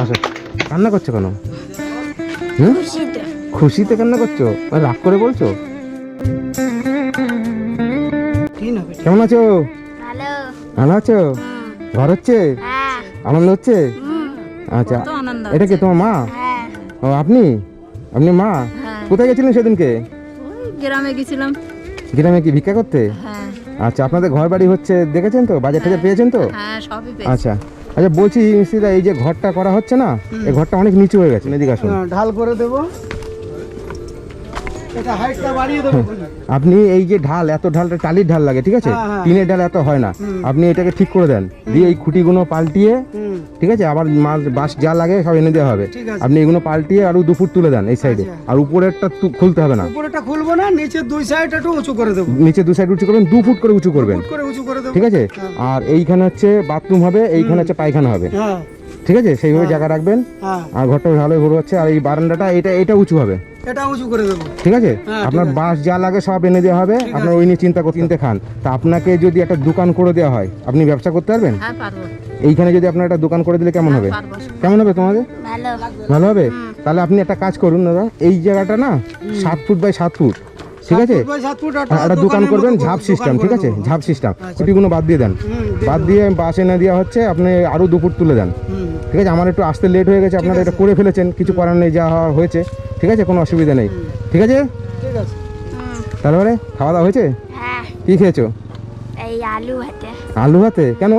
আচ্ছা কান্না করছ কেন? খুশিতে কান্না করছ? মানে রাগ করে বলছো? কেমন আছো? ভালো। ভালো আছো? ঘর হচ্ছে? হ্যাঁ। আনন্দ হচ্ছে? আচ্ছা এটা কি তোমার মা? হ্যাঁ। ও আপনি? আপনি মা? হ্যাঁ। কোথায় গেছিলেন সেদিনকে? ওই গ্রামে গেছিলাম। গ্রামে কি ভিক্ষা করতে? হ্যাঁ। আচ্ছা আপনাদের ঘর বাড়ি হচ্ছে দেখেছেন তো? বাজার টাজার পেয়েছেন তো? হ্যাঁ আচ্ছা। আচ্ছা বলছি মিস্ত্রিদা এই যে ঘরটা করা হচ্ছে না এই ঘরটা অনেক নিচু হয়ে গেছে এদিকে আসুন। হ্যাঁ, ঢাল করে দেব। এটা হাইটটা বাড়িয়ে দেবো। আপনি এই যে ঢাল এত ঢালটা টালির ঢাল লাগে ঠিক আছে? হ্যাঁ, হ্যাঁ। টিনের ঢাল এত হয় না। আপনি এটাকে ঠিক করে দেন। দিয়ে এই খুঁটিগুলো পাল্টিয়ে ঠিক আছে? আবার মাল বাস যা লাগে সব এনে দেওয়া হবে। আপনি এগুলো পাল্টিয়ে আরও দু ফুট তুলে দেন এই সাইডে আচ্ছা। আর উপরেরটা একটা খুলতে হবে না। উপরেরটা খুলবো না নিচে দুই সাইড একটু উঁচু করে দেবো। নিচে দুই সাইড উঁচু করবেন দু ফুট করে উঁচু করবেন। ঠিক আছে? আর এইখানে হচ্ছে বাথরুম হবে এইখানে হচ্ছে পায়খানা হবে। হ্যাঁ। ঠিক আছে? সেইভাবে জায়গা রাখবেন। হ্যাঁ। আর ঘরটা ভালোই বড় হচ্ছে। আর এই বারান্দাটা এটা এটা উঁচু হবে। এটা উঁচু করে দেবো। ঠিক আছে? হ্যাঁ, আপনার বাঁশ যা লাগে সব এনে দেওয়া হবে। আপনার ওই নিয়ে চিন্তা করতে চিনতে খান। তা আপনাকে যদি একটা দোকান করে দেওয়া হয় আপনি ব্যবসা করতে পারবেন? হ্যাঁ এইখানে যদি আপনার একটা দোকান করে দিলে কেমন হবে? কেমন হবে তোমাদের? ভালো। ভালো হবে? তাহলে আপনি একটা কাজ করুন দাদা। এই জায়গাটা না সাত ফুট বাই সাত ফুট। ঠিক আছে? একটা দোকান করবেন ঝাপ সিস্টেম ঠিক আছে। ঝাপ সিস্টেম। খুঁটিগুলো বাদ দিয়ে দেন। বাদ দিয়ে বাস এনে দেওয়া হচ্ছে আপনি আরও দুপুর তুলে দেন। ঠিক আছে? আমার একটু আসতে লেট হয়ে গেছে আপনারা এটা করে ফেলেছেন কিছু করার নেই যা হয়েছে। ঠিক আছে? কোনো অসুবিধা নেই। ঠিক আছে? ঠিক আছে। তারপরে খাওয়া দাওয়া হয়েছে? হ্যাঁ। কি খেয়েছো? এই আলু হাতে আলু ভাতে? কেন?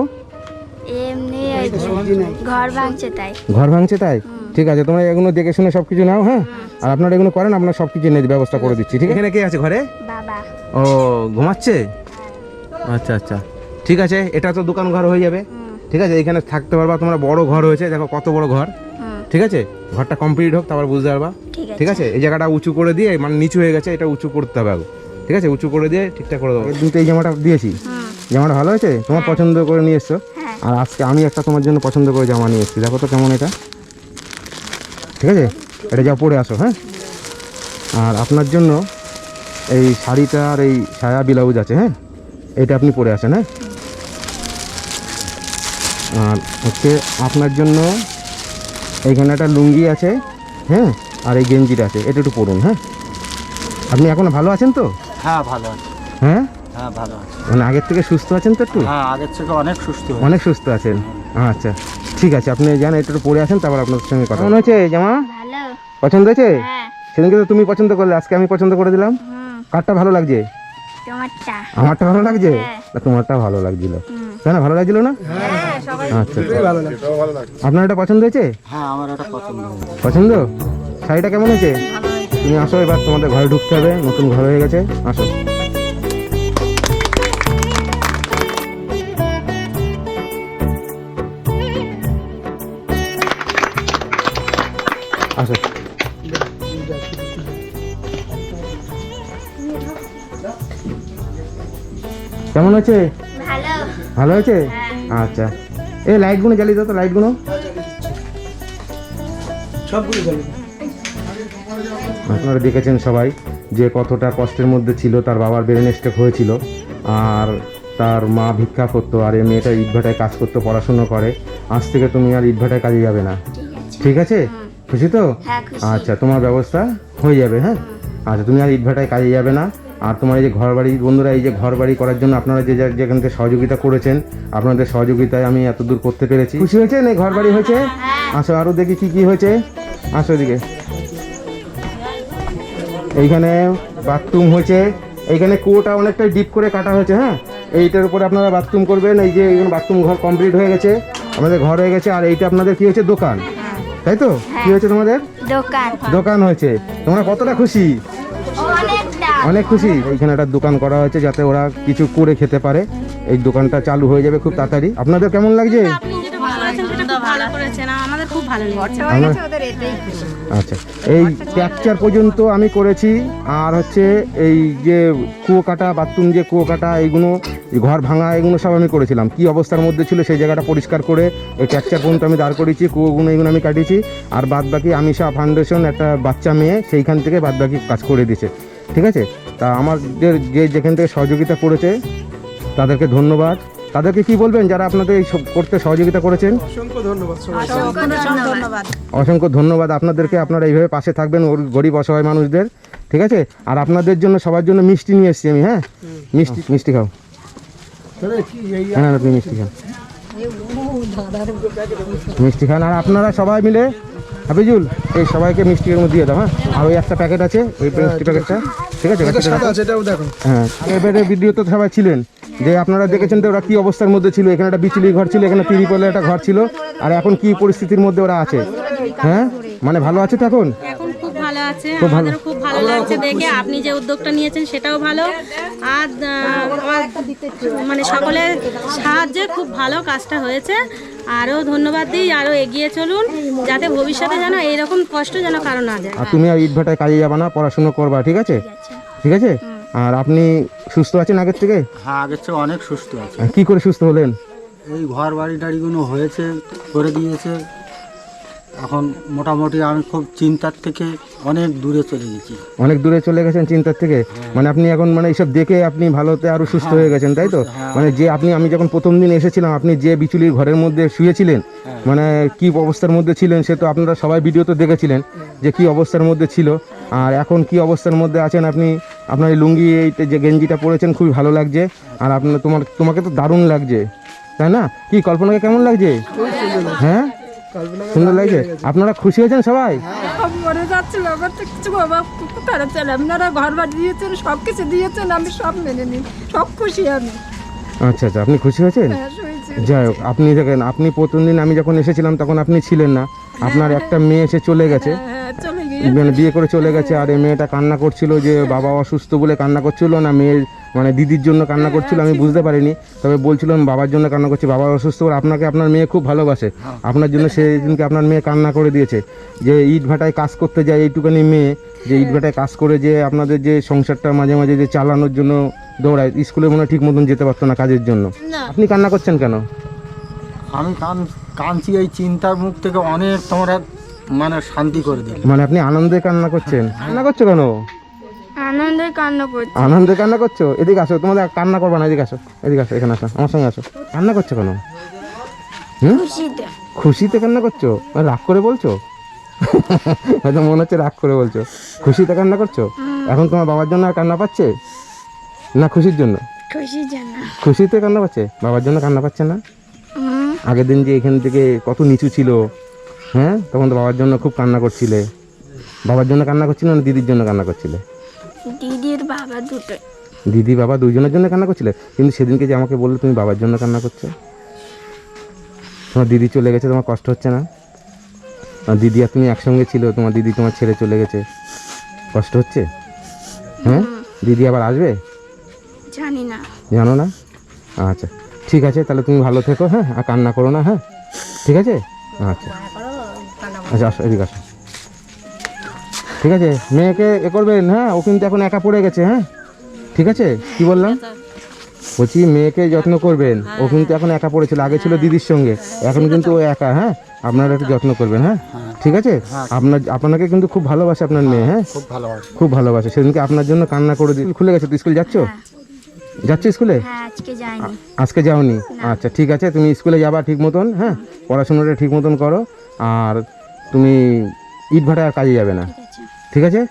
এমনি ঘর ভাঙছে তাই। ঘর ভাঙছে তাই? ঠিক আছে তোমরা এগুলো দেখে শুনে সব কিছু নাও হ্যাঁ? আর আপনারা এগুলো করেন আপনার সব কিছু এনে ব্যবস্থা করে দিচ্ছি ঠিক এখানে কে আছে ঘরে? ও ঘুমাচ্ছে? আচ্ছা আচ্ছা। ঠিক আছে এটা তো দোকান ঘর হয়ে যাবে। ঠিক আছে এখানে থাকতে পারবা তোমরা বড় ঘর হয়েছে দেখো কত বড় ঘর। ঠিক আছে ঘরটা কমপ্লিট হোক তারপর বুঝতে পারবা। ঠিক আছে। এই জায়গাটা উঁচু করে দিয়ে মানে নিচু হয়ে গেছে এটা উঁচু করতে হবে আগে। ঠিক আছে উঁচু করে দিয়ে ঠিকঠাক করে দেবো। কিন্তু এই জামাটা দিয়েছি। জামাটা ভালো হয়েছে? তোমার পছন্দ করে নিয়ে এসছো? হ্যাঁ। আর আজকে আমি একটা তোমার জন্য পছন্দ করে জামা নিয়ে এসেছি। দেখো তো কেমন এটা। ঠিক আছে? এটা যা পরে আসো হ্যাঁ? আর আপনার জন্য এই শাড়িটা আর এই সায়া ব্লাউজ আছে হ্যাঁ? এটা আপনি পরে আসেন হ্যাঁ? আর হচ্ছে আপনার জন্য এইখানে একটা লুঙ্গি আছে হ্যাঁ? আর এই গেঞ্জিটা আছে এটা একটু পরুন হ্যাঁ? আপনি এখনও ভালো আছেন তো? হ্যাঁ ভালো আছে। হ্যাঁ? হ্যাঁ ভালো আছে। মানে আগের থেকে সুস্থ আছেন তো একটু? হ্যাঁ আগের থেকে অনেক সুস্থ অনেক সুস্থ আছেন। আচ্ছা। ঠিক আছে আপনি যান একটু পরে আসেন তারপর আপনার সঙ্গে কথা মনে হচ্ছে জামা? ভালো। পছন্দ হয়েছে? হ্যাঁ। সেদিনকে তো তুমি পছন্দ করলে আজকে আমি পছন্দ করে দিলাম। হুম। কারটা ভালো লাগছে? আমারটা ভালো লাগছে? হ্যাঁ। না তোমারটা ভালো লাগছিল। তাই না ভালো লাগছিল না? আচ্ছা আচ্ছা। ভালো লাগে আপনার এটা পছন্দ হয়েছে? হ্যাঁ আমার এটা পছন্দ হয়েছে। পছন্দ? শাড়িটা কেমন হয়েছে। তুমি আসো এবার তোমাদের ঘরে ঢুকতে হবে নতুন ঘর হয়ে গেছে আসো। আসো কেমন হয়েছে ভালো। ভালো হয়েছে আচ্ছা। এই লাইটগুলো জ্বালিয়ে দাও তো লাইটগুলো। সবগুলো আপনারা দেখেছেন সবাই যে কতটা কষ্টের মধ্যে ছিল তার বাবার ব্রেন স্ট্রোক হয়েছিল আর তার মা ভিক্ষা করতো আর এই মেয়েটা ইটভাটায় কাজ করতো পড়াশুনো করে। আজ থেকে তুমি আর ইটভাটায় কাজে যাবে না। ঠিক আছে। খুশি তো? হ্যাঁ আচ্ছা তোমার ব্যবস্থা হয়ে যাবে হ্যাঁ? আচ্ছা তুমি আর ইটভাটায় কাজে যাবে না। আর তোমার এই যে ঘর বাড়ি বন্ধুরা এই যে ঘর বাড়ি করার জন্য আপনারা যে যা- যেখান থেকে সহযোগিতা করেছেন আপনাদের সহযোগিতায় আমি এত দূর করতে পেরেছি। খুশি হয়েছে? না ঘর বাড়ি হয়েছে আসো আরও দেখি কি কি হয়েছে। আসো এদিকে। এইখানে বাথরুম হয়েছে। এইখানে কুয়োটা অনেকটাই ডিপ করে কাটা হয়েছে হ্যাঁ? এইটার উপরে আপনারা বাথরুম করবেন। এই যে বাথরুম ঘর কমপ্লিট হয়ে গেছে। আমাদের ঘর হয়ে গেছে। আর এইটা আপনাদের কি হয়েছে? দোকান। তাই তো? কি হয়েছে তোমাদের? দোকান। দোকান হয়েছে। তোমরা কতটা খুশি? অনেক খুশি। এইখানে একটা দোকান করা হয়েছে যাতে ওরা কিছু করে খেতে পারে। এই দোকানটা চালু হয়ে যাবে খুব তাড়াতাড়ি। আপনাদের কেমন লাগছে? করেছেন আমাদের খুব ভালো লেগেছে। আমার- আচ্ছা এই ট্যাকচার পর্যন্ত আমি করেছি আর হচ্ছে এই যে কুয়ো কাটা বাথরুম যে কুয়ো কাটা এইগুলো এই ঘর ভাঙা এগুলো সব আমি করেছিলাম। কি অবস্থার মধ্যে ছিল সেই জায়গাটা পরিষ্কার করে এই ট্যাকচার পর্যন্ত আমি দাঁড় করেছি কুয়োগুলো এগুলো আমি কাটিয়েছি আর বাদ বাকি আমিষা ফাউন্ডেশন একটা বাচ্চা মেয়ে সেইখান থেকে বাদ বাকি কাজ করে দিয়েছে। ঠিক আছে? তা আমাদের যে যেখান থেকে সহযোগিতা করেছে তাদেরকে ধন্যবাদ। তাদেরকে কি বলবেন যারা আপনাদের এই সব করতে সহযোগিতা করেছেন? অসংখ্য ধন্যবাদ অসংখ্য ধন্যবাদ। আপনাদেরকে আপনারা এইভাবে পাশে থাকবেন ওর গরিব অসহায় মানুষদের ঠিক আছে? আর আপনাদের জন্য সবার জন্য মিষ্টি নিয়ে এসেছি আমি হ্যাঁ? মিষ্টি মিষ্টি খাও। কি এই হ্যাঁ না, তুমি মিষ্টি খাও মিষ্টি খান আর আপনারা সবাই মিলে হাফিজুল এই সবাইকে মিষ্টি এর মধ্যে দিয়ে দাও হ্যাঁ? আর ওই একটা প্যাকেট আছে ওই মিষ্টি প্যাকেটটা ঠিক আছে? হ্যাঁ এবারে ভিডিও তো সবাই ছিলেন। যে আপনারা দেখেছেন তো ওরা কি অবস্থার মধ্যে ছিল এখানে একটা বিচুলি ঘর ছিল এখানে তিরিপলে একটা ঘর ছিল আর এখন কি পরিস্থিতির মধ্যে ওরা আছে? হ্যাঁ? মানে ভালো আছে তো এখন ভালো আছে খুব ভালো। লাগছে দেখে। আপনি যে উদ্যোগটা নিয়েছেন সেটাও ভালো। আর মানে সকলের সাহায্যে খুব ভালো কাজটা হয়েছে। আরও ধন্যবাদ দিই আরও এগিয়ে চলুন যাতে ভবিষ্যতে যেন এইরকম কষ্ট যেন কারও না যায়। আর তুমি আর কাজে যাবা না পড়াশুনো করবা ঠিক আছে? ঠিক আছে। আর আপনি সুস্থ আছেন আগের থেকে? হ্যাঁ আগের থেকে অনেক সুস্থ আছে। কি করে সুস্থ হলেন? এই ঘর বাড়ি টাড়িগুলো হয়েছে করে দিয়েছে। এখন মোটামুটি আমি খুব চিন্তার থেকে অনেক দূরে চলে গেছি। অনেক দূরে চলে গেছেন চিন্তার থেকে? মানে আপনি এখন মানে এইসব দেখে আপনি ভালোতে আরও সুস্থ হয়ে গেছেন তাই তো? মানে যে আপনি আমি যখন প্রথম দিন এসেছিলাম আপনি যে বিচুলির ঘরের মধ্যে শুয়েছিলেন মানে কি অবস্থার মধ্যে ছিলেন সে তো আপনারা সবাই ভিডিও তো দেখেছিলেন যে কি অবস্থার মধ্যে ছিল। আর এখন কি অবস্থার মধ্যে আছেন আপনি? আপনার এই লুঙ্গি এই যে গেঞ্জিটা পরেছেন খুবই ভালো লাগছে। আর আপনার তোমার তোমাকে তো দারুণ লাগছে। তাই না? কি কল্পনাকে কেমন লাগছে? হ্যাঁ? সুন্দর লাগছে? আপনারা খুশি হয়েছেন সবাই? সব মরে যাচ্ছিল আমার তো কিছু তারা চান আপনারা ঘর বাড়ি দিয়েছেন সব কিছু দিয়েছেন আমি সব মেনে নিই। সব খুশি আমি। আচ্ছা আচ্ছা আপনি খুশি হয়েছেন? হ্যাঁ, যাই হোক আপনি দেখেন আপনি প্রথম দিন আমি যখন এসেছিলাম তখন আপনি ছিলেন না। আপনার একটা মেয়ে এসে চলে গেছে। হ্যাঁ মানে বিয়ে করে চলে গেছে আর এই মেয়েটা কান্না করছিল যে বাবা অসুস্থ বলে কান্না করছিল না মেয়ের মানে দিদির জন্য কান্না করছিল আমি বুঝতে পারিনি। তবে বলছিলাম বাবার জন্য কান্না করছে বাবা অসুস্থ বলে আপনাকে আপনার মেয়ে খুব ভালোবাসে আপনার জন্য সেই দিনকে আপনার মেয়ে কান্না করে দিয়েছে। যে ইট ভাটায় কাজ করতে যায় এইটুকানি মেয়ে যে ইট ভাটায় কাজ করে যে আপনাদের যে সংসারটা মাঝে মাঝে যে চালানোর জন্য দৌড়ায় স্কুলে মনে হয় ঠিক মতন যেতে পারতো না কাজের জন্য। আপনি কান্না করছেন কেন? আমি কান কাঁদছি এই চিন্তার মুখ থেকে অনেক তোমরা মানে শান্তি করে দিল। মানে আপনি আনন্দে কান্না করছেন। কান্না করছ কেন? আনন্দে কান্না করছি। আনন্দে কান্না করছ? এদিকে আসো তোমাদের কান্না করবা না এদিকে আসো এদিকে আসো এখানে আসো আমার সঙ্গে আসো। কান্না করছ কেন? খুশিতে। খুশিতে কান্না করছ? মানে রাগ করে বলছো? হয়তো মনে হচ্ছে রাগ করে বলছো। খুশিতে কান্না করছ? এখন তোমার বাবার জন্য আর কান্না পাচ্ছে? না খুশির জন্য? খুশি জানা খুশিতে কান্না পাচ্ছে? বাবার জন্য কান্না পাচ্ছে না? আগের দিন যে এখান থেকে কত নিচু ছিল হ্যাঁ? তখন তো বাবার জন্য খুব কান্না করছিলে। বাবার জন্য কান্না করছিলে না দিদির জন্য কান্না করছিলে? দিদির বাবা দুটো। দিদি বাবা দুইজনের জন্য কান্না করছিলে? কিন্তু সেদিনকে যে আমাকে বললে তুমি বাবার জন্য কান্না করছ? তোমার দিদি চলে গেছে তোমার কষ্ট হচ্ছে না? দিদি আর তুমি একসঙ্গে ছিল তোমার দিদি তোমার ছেড়ে চলে গেছে। কষ্ট হচ্ছে? হ্যাঁ? দিদি আবার আসবে? জানি না। জানো না? আচ্ছা ঠিক আছে তাহলে তুমি ভালো থেকো হ্যাঁ? আর কান্না করো না হ্যাঁ? ঠিক আছে? আচ্ছা। আচ্ছা আসো এদিকে আসো। ঠিক আছে মেয়েকে এ করবেন হ্যাঁ ও কিন্তু এখন একা পড়ে গেছে হ্যাঁ। ঠিক আছে কি বললাম? বলছি মেয়েকে যত্ন করবেন। ও কিন্তু এখন একা পড়েছিল আগে ছিল দিদির সঙ্গে। এখন কিন্তু ও একা হ্যাঁ আপনারা একটু যত্ন করবেন হ্যাঁ। ঠিক আছে? আপনার আপনাকে কিন্তু খুব ভালোবাসে আপনার মেয়ে হ্যাঁ খুব ভালোবাসি। খুব ভালোবাসে। সেদিনকে আপনার জন্য কান্না করে দিই খুলে গেছে তুই স্কুল যাচ্ছ? যাচ্ছ স্কুলে? হ্যাঁ আজকে আজকে যাওনি? আচ্ছা ঠিক আছে তুমি স্কুলে যাবা ঠিক মতন হ্যাঁ। পড়াশোনাটা ঠিক মতন করো। আর তুমি ইট ভাটায় কাজে যাবে না। ঠিক আছে।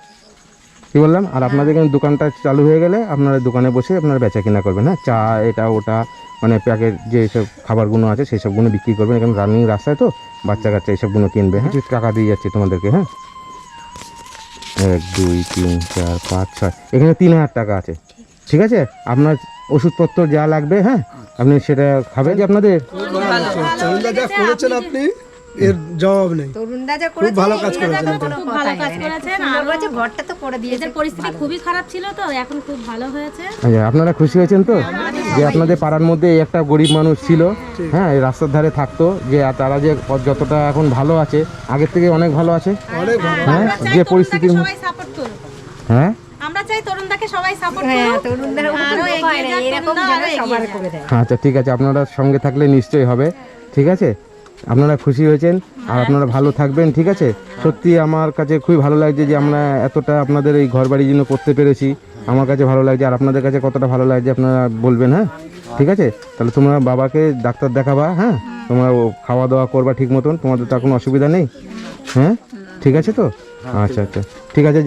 কি বললাম? আর আপনাদের এখানে দোকানটা চালু হয়ে গেলে আপনারা দোকানে বসে আপনারা বেচা কিনা করবেন হ্যাঁ? চা এটা ওটা মানে প্যাকেট যে সব খাবারগুলো আছে সেই সবগুলো বিক্রি করবেন। এখানে রানিং রাস্তায় তো বাচ্চা কাচ্চা এইসবগুলো কিনবে হ্যাঁ? কিছু টাকা দিয়ে যাচ্ছি তোমাদেরকে হ্যাঁ? এক দুই তিন চার পাঁচ ছয় এখানে তিন হাজার টাকা আছে। ঠিক আছে? আপনার ওষুধপত্র যা লাগবে হ্যাঁ? আপনি সেটা খাবেন যে আপনাদের। আপনি? এর জবাব নেই। তরুণদা যা খুব ভালো কাজ করেছেন খুব ভালো কাজ করেছেন আর করেছে ঘরটা তো করে দিয়েছে এদের পরিস্থিতি খুবই খারাপ ছিল তো এখন খুব ভালো হয়েছে। আচ্ছা আপনারা খুশি হয়েছেন তো? যে আপনাদের পাড়ার মধ্যে একটা গরিব মানুষ ছিল হ্যাঁ এই রাস্তার ধারে থাকতো যে তারা যে যতটা এখন ভালো আছে আগের থেকে অনেক ভালো আছে। হ্যাঁ যে পরিস্থিতির হ্যাঁ? আমরা চাই তরুণদাকে সবাই সাপোর্ট হ্যাঁ আচ্ছা ঠিক আছে আপনারা সঙ্গে থাকলে নিশ্চয়ই হবে ঠিক আছে? আপনারা খুশি হয়েছেন আর আপনারা ভালো থাকবেন, ঠিক আছে? সত্যি আমার কাছে খুবই ভালো লাগছে যে আমরা এতটা আপনাদের এই ঘর বাড়ির জন্য করতে পেরেছি। আমার কাছে ভালো লাগছে আর আপনাদের কাছে কতটা ভালো লাগছে আপনারা বলবেন হ্যাঁ? ঠিক আছে? তাহলে তোমরা বাবাকে ডাক্তার দেখাবা হ্যাঁ? তোমরা ও খাওয়া দাওয়া করবা ঠিক মতন, তোমাদের তো কোনো অসুবিধা নেই হ্যাঁ? ঠিক আছে তো? আচ্ছা আচ্ছা। ঠিক আছে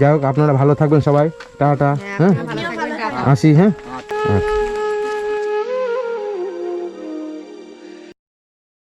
যাই হোক, আপনারা ভালো থাকবেন সবাই। টাটা হ্যাঁ? আসি হ্যাঁ? আচ্ছা।